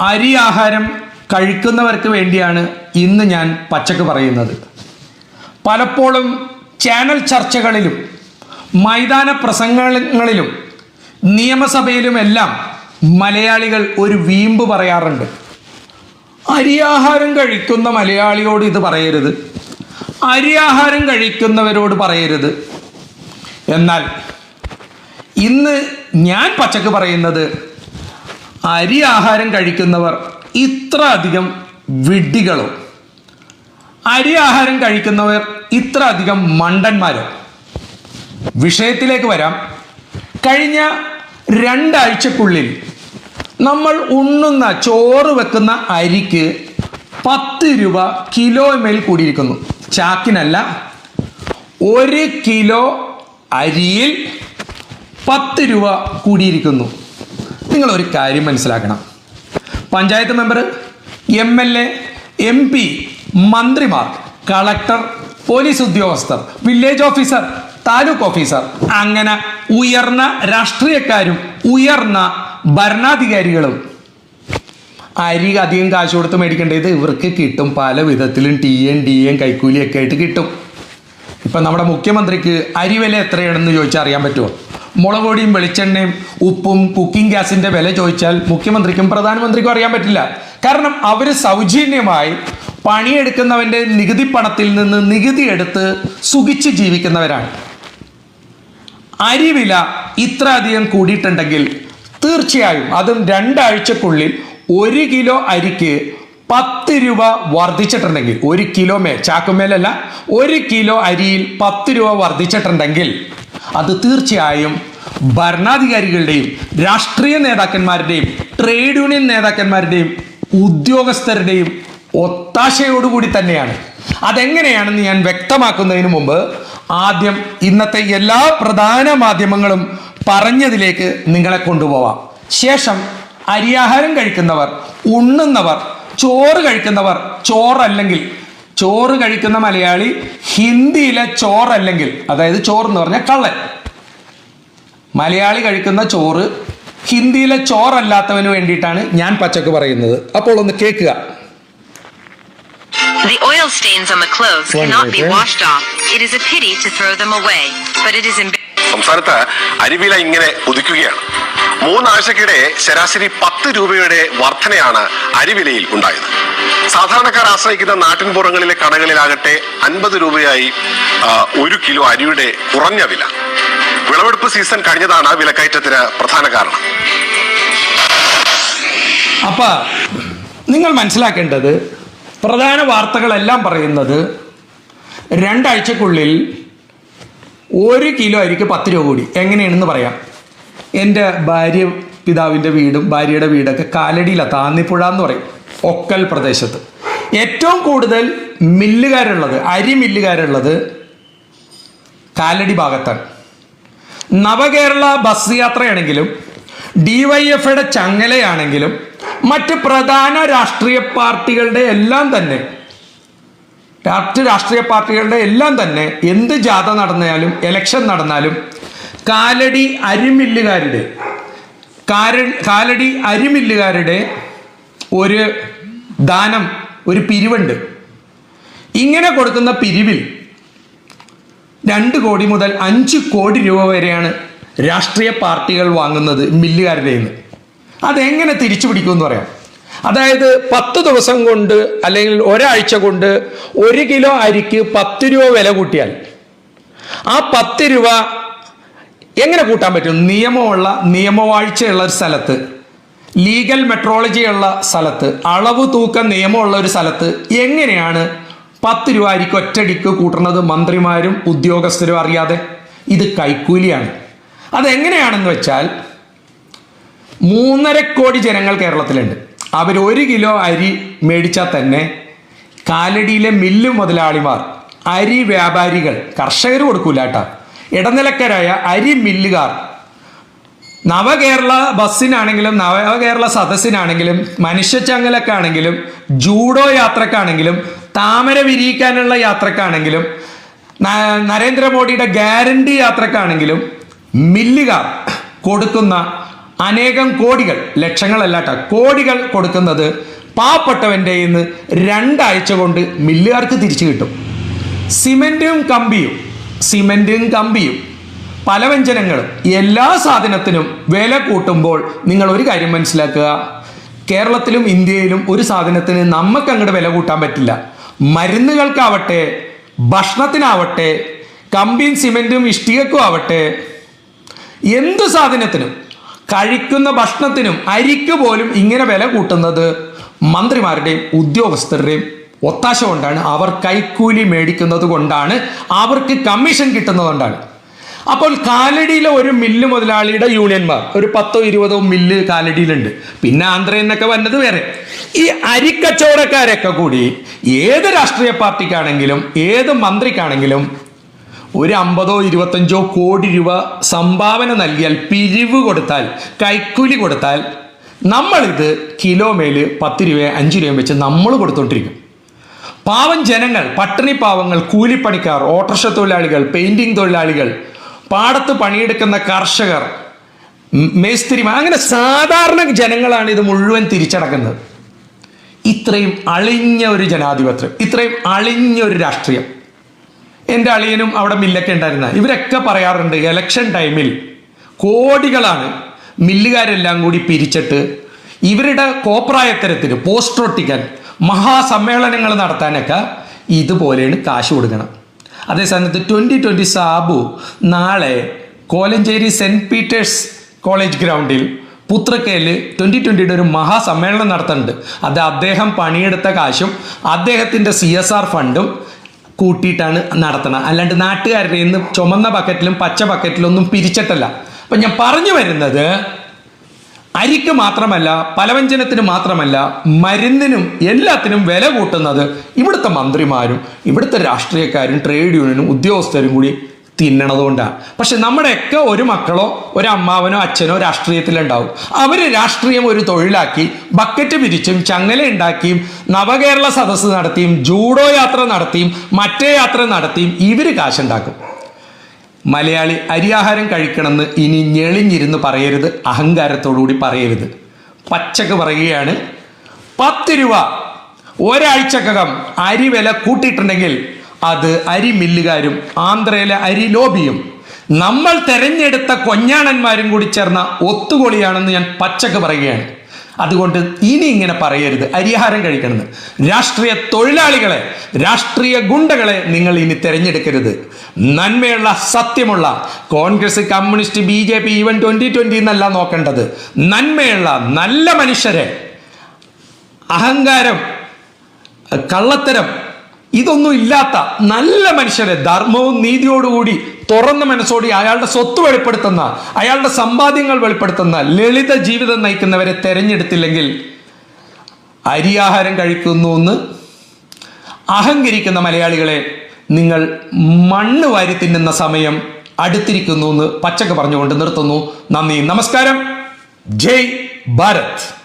അരി ആഹാരം കഴിക്കുന്നവർക്ക് വേണ്ടിയാണ് ഇന്ന് ഞാൻ പച്ചക്ക് പറയുന്നത്. പലപ്പോഴും ചാനൽ ചർച്ചകളിലും മൈതാന പ്രസംഗങ്ങളിലും നിയമസഭയിലുമെല്ലാം മലയാളികൾ ഒരു വീമ്പ് പറയാറുണ്ട്. അരിയാഹാരം കഴിക്കുന്ന മലയാളിയോട് ഇത് പറയരുത്. അരിയാഹാരം കഴിക്കുന്നവരോട് പറയരുത്. എന്നാൽ ഇന്ന് ഞാൻ പച്ചക്ക് പറയുന്നത് അരി ആഹാരം കഴിക്കുന്നവർ ഇത്ര അധികം വിഡ്ഢികളോ. അരി ആഹാരം കഴിക്കുന്നവർ ഇത്ര അധികം മണ്ടന്മാരോ. വിഷയത്തിലേക്ക് വരാം. കഴിഞ്ഞ രണ്ടാഴ്ചക്കുള്ളിൽ നമ്മൾ ഉണ്ണുന്ന ചോറ് വെക്കുന്ന അരിക്ക് പത്ത് രൂപ കിലോ മേൽ കൂടിയിരിക്കുന്നു. ചാക്കിനല്ല ഒരു കിലോ അരിയിൽ പത്ത് രൂപ കൂടിയിരിക്കുന്നു. നിങ്ങൾ ഒരു കാര്യം മനസ്സിലാക്കണം. Panchayat member M L A M P മന്ത്രിമാർ കളക്ടർ പോലീസ് ഉദ്യോഗസ്ഥർ വില്ലേജ് ഓഫീസർ താലൂക്ക് ഓഫീസർ അങ്ങനെ ഉയർന്ന രാഷ്ട്രീയക്കാരും ഉയർന്ന ഭരണാധികാരികളും. അരി അധികം കാശ് കൊടുത്ത് മേടിക്കേണ്ടത് ഇവർക്ക് കിട്ടും. പല വിധത്തിലും ടി എൻ ഡി എൻ കൈക്കൂലിയൊക്കെ ആയിട്ട് കിട്ടും. ഇപ്പം നമ്മുടെ മുഖ്യമന്ത്രിക്ക് അരി വില എത്രയാണെന്ന് ചോദിച്ചാൽ അറിയാൻ പറ്റുമോ? മുളക് പൊടിയും വെളിച്ചെണ്ണയും ഉപ്പും കുക്കിംഗ് ഗ്യാസിന്റെ വില ചോദിച്ചാൽ മുഖ്യമന്ത്രിക്കും പ്രധാനമന്ത്രിക്കും അറിയാൻ പറ്റില്ല. കാരണം അവർ സൗജന്യമായി പണിയെടുക്കുന്നവന്റെ നികുതി പണത്തിൽ നിന്ന് നികുതി എടുത്ത് സുഖിച്ച് ജീവിക്കുന്നവരാണ്. അരിവില ഇത്ര അധികം കൂടിയിട്ടുണ്ടെങ്കിൽ തീർച്ചയായും അതും രണ്ടാഴ്ചക്കുള്ളിൽ ഒരു കിലോ അരിക്ക് പത്ത് രൂപ വർദ്ധിച്ചിട്ടുണ്ടെങ്കിൽ ഒരു കിലോ മേൽ ചാക്കുമേലല്ല ഒരു കിലോ അരിയിൽ പത്ത് രൂപ വർദ്ധിച്ചിട്ടുണ്ടെങ്കിൽ അത് തീർച്ചയായും ഭരണാധികാരികളുടെയും രാഷ്ട്രീയ നേതാക്കന്മാരുടെയും ട്രേഡ് യൂണിയൻ നേതാക്കന്മാരുടെയും ഉദ്യോഗസ്ഥരുടെയും ഒത്താശയോടുകൂടി തന്നെയാണ്. അതെങ്ങനെയാണെന്ന് ഞാൻ വ്യക്തമാക്കുന്നതിന് മുമ്പ് ആദ്യം ഇന്നത്തെ എല്ലാ പ്രധാന മാധ്യമങ്ങളും പറഞ്ഞതിലേക്ക് നിങ്ങളെ കൊണ്ടുപോവാം. ശേഷം അരിയാഹാരം കഴിക്കുന്നവർ ഉണ്ണുന്നവർ ചോറ് കഴിക്കുന്നവർ ചോറല്ലെങ്കിൽ ചോറ് കഴിക്കുന്ന മലയാളി ഹിന്ദിയിലെ ചോറല്ലെങ്കിൽ അതായത് ചോറ് എന്ന് പറഞ്ഞാൽ കള്ളൻ. മലയാളി കഴിക്കുന്ന ചോറ് ഹിന്ദിയിലെ ചോറല്ലാത്തവന് വേണ്ടിയിട്ടാണ് ഞാൻ പച്ചക്ക് പറയുന്നത്. അപ്പോൾ ഒന്ന് കേൾക്കുക. The oil stains on the clothes cannot be washed off. It is a pity to throw them away, but it is. സംസ്ഥാനത്ത് അരിവില ഇങ്ങനെ ഒതുക്കുകയാണ് മൂന്നാഴ്ചക്കിടെ ശരാശരി പത്ത് രൂപയുടെ വർധനയാണ് അരിവിലയിൽ ഉണ്ടായത്. സാധാരണക്കാർ ആശ്രയിക്കുന്ന നാട്ടിൻ പുറങ്ങളിലെ കടകളിലാകട്ടെ അൻപത് രൂപയായി ഒരു കിലോ അരിയുടെ കുറഞ്ഞ വില. വിളവെടുപ്പ് സീസൺ കഴിഞ്ഞതാണ് വിലക്കയറ്റത്തിന് പ്രധാന കാരണം. അപ്പ നിങ്ങൾ മനസ്സിലാക്കേണ്ടത് പ്രധാന വാർത്തകളെല്ലാം പറയുന്നത് രണ്ടാഴ്ചക്കുള്ളിൽ ഒരു കിലോ അരിക്ക് പത്ത് രൂപ കൂടി. എങ്ങനെയാണെന്ന് പറയാം. എന്റെ ഭാര്യ പിതാവിന്റെ വീടും ഭാര്യയുടെ വീടൊക്കെ കാലടിയിലാണ് താന്നിപ്പുഴ എന്ന് പറയും. ഒക്കൽ പ്രദേശത്ത്. ഏറ്റവും കൂടുതൽ മില്ലുകാരുള്ളത് അരി മില്ലുകാരുള്ളത് കാലടി ഭാഗത്താണ്. നവകേരള ബസ് യാത്രയാണെങ്കിലും ഡി വൈ എഫയുടെ ചങ്ങലയാണെങ്കിലും മറ്റ് പ്രധാന രാഷ്ട്രീയ പാർട്ടികളുടെ എല്ലാം തന്നെ മറ്റ് രാഷ്ട്രീയ പാർട്ടികളുടെ എല്ലാം തന്നെ എന്ത് ജാഥ നടന്നാലും ഇലക്ഷൻ നടന്നാലും കാലടി അരിമില്ലുകാരുടെ കാര- കാലടി അരിമില്ലുകാരുടെ ഒരു ദാനം ഒരു പിരിവുണ്ട്. ഇങ്ങനെ കൊടുക്കുന്ന പിരിവിൽ രണ്ട് കോടി മുതൽ അഞ്ച് കോടി രൂപ വരെയാണ് രാഷ്ട്രീയ പാർട്ടികൾ വാങ്ങുന്നത് മില്ലുകാരുടെ നിന്ന് അതെങ്ങനെ തിരിച്ചു പിടിക്കുമെന്ന് പറയാം. അതായത് പത്ത് ദിവസം കൊണ്ട് അല്ലെങ്കിൽ ഒരാഴ്ച കൊണ്ട് ഒരു കിലോ അരിക്ക് പത്ത് രൂപ വില കൂട്ടിയാൽ ആ പത്ത് രൂപ എങ്ങനെ കൂട്ടാൻ പറ്റും? നിയമമുള്ള നിയമവാഴ്ചയുള്ള ഒരു സ്ഥലത്ത് ലീഗൽ മെട്രോളജി ഉള്ള സ്ഥലത്ത് അളവ് തൂക്ക നിയമമുള്ള ഒരു സ്ഥലത്ത് എങ്ങനെയാണ് പത്ത് രൂപ അരിക്ക് ഒറ്റടിക്ക് കൂട്ടുന്നത് മന്ത്രിമാരും ഉദ്യോഗസ്ഥരും അറിയാതെ? ഇത് കൈക്കൂലിയാണ്. അതെങ്ങനെയാണെന്ന് വെച്ചാൽ മൂന്നര കോടി ജനങ്ങൾ കേരളത്തിലുണ്ട്. അവർ ഒരു കിലോ അരി മേടിച്ചാൽ തന്നെ കാലടിയിലെ മില്ല് മുതലാളിമാർ അരി വ്യാപാരികൾ കർഷകർ കൊടുക്കൂല കേട്ടോ. ഇടനിലക്കാരായ അരി മില്ലുകാർ നവകേരള ബസ്സിനാണെങ്കിലും നവകേരള സദസ്സിനാണെങ്കിലും മനുഷ്യച്ചങ്ങലക്കാണെങ്കിലും ജൂഡോ യാത്രക്കാണെങ്കിലും താമര വിരിയിക്കാനുള്ള യാത്രക്കാണെങ്കിലും നരേന്ദ്രമോദിയുടെ ഗ്യാരണ്ടി യാത്രക്കാണെങ്കിലും മില്ലുക കൊടുക്കുന്ന അനേകം കോടികൾ ലക്ഷങ്ങളല്ലാട്ട കോടികൾ കൊടുക്കുന്നത് പാവപ്പെട്ടവന്റെ നിന്ന് രണ്ടാഴ്ച കൊണ്ട് മില്ലുകാർക്ക് തിരിച്ചു കിട്ടും. സിമെന്റും കമ്പിയും സിമെന്റും കമ്പിയും പലവ്യഞ്ജനങ്ങളും എല്ലാ സാധനത്തിനും വില കൂട്ടുമ്പോൾ നിങ്ങൾ ഒരു കാര്യം മനസ്സിലാക്കുക. കേരളത്തിലും ഇന്ത്യയിലും ഒരു സാധനത്തിന് നമുക്ക് അങ്ങോട്ട് വില കൂട്ടാൻ പറ്റില്ല. മരുന്നുകൾക്കാവട്ടെ ഭക്ഷണത്തിനാവട്ടെ കമ്പിയും സിമെന്റും ഇഷ്ടികക്കും ആവട്ടെ എന്ത് സാധനത്തിനും കഴിക്കുന്ന ഭക്ഷണത്തിനും അരിക്ക് പോലും ഇങ്ങനെ വില കൂട്ടുന്നത് മന്ത്രിമാരുടെയും ഉദ്യോഗസ്ഥരുടെയും ഒത്താശ കൊണ്ടാണ്. അവർ കൈക്കൂലി മേടിക്കുന്നത് കൊണ്ടാണ്. അവർക്ക് കമ്മീഷൻ കിട്ടുന്നത് കൊണ്ടാണ്. അപ്പോൾ കാലടിയിലെ ഒരു മില്ല് മുതലാളിയുടെ യൂണിയന്മാർ ഒരു പത്തോ ഇരുപതോ മില്ല് കാലടിയിലുണ്ട്. പിന്നെ ആന്ധ്രയിൽ നിന്നൊക്കെ വന്നത് വേറെ. ഈ അരിക്കച്ചവടക്കാരൊക്കെ കൂടി ഏത് രാഷ്ട്രീയ പാർട്ടിക്കാണെങ്കിലും ഏത് മന്ത്രിക്കാണെങ്കിലും ഒരു അമ്പതോ ഇരുപത്തഞ്ചോ കോടി രൂപ സംഭാവന നൽകിയാൽ പിരിവ് കൊടുത്താൽ കൈക്കൂലി കൊടുത്താൽ നമ്മളിത് കിലോമേൽ പത്ത് രൂപയും അഞ്ച് രൂപയും വെച്ച് നമ്മൾ കൊടുത്തോണ്ടിരിക്കും. പാവം ജനങ്ങൾ പട്ടിണി പാവങ്ങൾ കൂലിപ്പണിക്കാർ ഓട്ടോറിക്ഷ തൊഴിലാളികൾ പെയിന്റിംഗ് തൊഴിലാളികൾ പാടത്ത് പണിയെടുക്കുന്ന കർഷകർ മേസ്തിരിമാർ അങ്ങനെ സാധാരണ ജനങ്ങളാണ് ഇത് മുഴുവൻ തിരിച്ചടക്കുന്നത്. ഇത്രയും അളിഞ്ഞ ഒരു ജനാധിപത്യം ഇത്രയും അളിഞ്ഞ ഒരു രാഷ്ട്രീയം. എന്റെ അളിയനും അവിടെ മില്ലൊക്കെ ഉണ്ടായിരുന്ന. ഇവരൊക്കെ പറയാറുണ്ട് എലക്ഷൻ ടൈമിൽ കോടികളാണ് മില്ലുകാരെല്ലാം കൂടി പിരിച്ചിട്ട് ഇവരുടെ കോപ്രായത്തരത്തിന് പോസ്റ്റർ ഒട്ടിക്കാൻ മഹാസമ്മേളനങ്ങൾ നടത്താനൊക്കെ ഇതുപോലെയാണ് കാശ് കൊടുക്കണം അതേസമയത്ത് ട്വന്റി ട്വന്റി സാബു നാളെ കോലഞ്ചേരി സെന്റ് പീറ്റേഴ്സ് കോളേജ് ഗ്രൗണ്ടിൽ പുത്രക്കയിൽ ട്വന്റി ട്വന്റിയുടെ ഒരു മഹാസമ്മേളനം നടത്തുന്നുണ്ട് അത് അദ്ദേഹം പണിയെടുത്ത കാശും അദ്ദേഹത്തിന്റെ സി എസ് ആർ ഫണ്ടും കൂട്ടിയിട്ടാണ് നടത്തണം അല്ലാണ്ട് നാട്ടുകാരുടെ ചുമന്ന ബക്കറ്റിലും പച്ച ബക്കറ്റിലും ഒന്നും പിരിച്ചിട്ടല്ല. അപ്പം ഞാൻ പറഞ്ഞു വരുന്നത് അരിക്ക് മാത്രമല്ല പലവ്യഞ്ജനത്തിന് മാത്രമല്ല മരുന്നിനും എല്ലാത്തിനും വില കൂട്ടുന്നത് ഇവിടുത്തെ മന്ത്രിമാരും ഇവിടുത്തെ രാഷ്ട്രീയക്കാരും ട്രേഡ് യൂണിയനും ഉദ്യോഗസ്ഥരും കൂടി തിന്നണതുകൊണ്ടാണ് പക്ഷെ നമ്മുടെയൊക്കെ ഒരു മക്കളോ ഒരു അമ്മാവനോ അച്ഛനോ രാഷ്ട്രീയത്തിലുണ്ടാവും. അവർ രാഷ്ട്രീയം ഒരു തൊഴിലാക്കി ബക്കറ്റ് പിരിച്ചും ചങ്ങല ഉണ്ടാക്കിയും നവകേരള സദസ്സ് നടത്തിയും ജൂഡോ യാത്ര നടത്തിയും മറ്റേ യാത്ര നടത്തിയും ഇവർ കാശുണ്ടാക്കും. മലയാളി അരിയാഹാരം കഴിക്കണമെന്ന് ഇനി ഞെളിഞ്ഞിരുന്ന് പറയരുത് അഹങ്കാരത്തോടുകൂടി പറയരുത്. പച്ചക്ക് പറയുകയാണ് പത്ത് രൂപ ഒരാഴ്ചക്കകം അരി വില കൂട്ടിയിട്ടുണ്ടെങ്കിൽ അത് അരി മില്ലുകാരും ആന്ധ്രയിലെ അരി ലോബിയും. നമ്മൾ തെരഞ്ഞെടുത്ത കൊഞ്ഞാണന്മാരും കൂടി ചേർന്ന ഒത്തുകൊളിയാണെന്ന് ഞാൻ പച്ചക്ക് പറയുകയാണ്. അതുകൊണ്ട് ഇനി ഇങ്ങനെ പറയരുത് അരിഹാരം കഴിക്കണമെന്ന്. രാഷ്ട്രീയ തൊഴിലാളികളെ രാഷ്ട്രീയ ഗുണ്ടകളെ നിങ്ങൾ ഇനി തിരഞ്ഞെടുക്കരുത്. നന്മയുള്ള സത്യമുള്ള Congress communist B J P even twenty twenty എന്നല്ല നോക്കേണ്ടത്. നന്മയുള്ള നല്ല മനുഷ്യരെ അഹങ്കാരം കള്ളത്തരം ഇതൊന്നും ഇല്ലാത്ത നല്ല മനുഷ്യരെ ധർമ്മവും നീതിയോടുകൂടി തുറന്ന മനസ്സോടി അയാളുടെ സ്വത്ത് വെളിപ്പെടുത്തുന്ന അയാളുടെ സമ്പാദ്യങ്ങൾ വെളിപ്പെടുത്തുന്ന ലളിത ജീവിതം നയിക്കുന്നവരെ തെരഞ്ഞെടുത്തില്ലെങ്കിൽ അരിയാഹാരം കഴിക്കുന്നു എന്ന് അഹങ്കരിക്കുന്ന മലയാളികളെ നിങ്ങൾ മണ്ണ് വാരി തിന്നുന്ന സമയം അടുത്തിരിക്കുന്നു എന്ന് പച്ചക്ക് പറഞ്ഞുകൊണ്ട് നിർത്തുന്നു. നന്ദി. നമസ്കാരം. ജയ് ഭാരത്.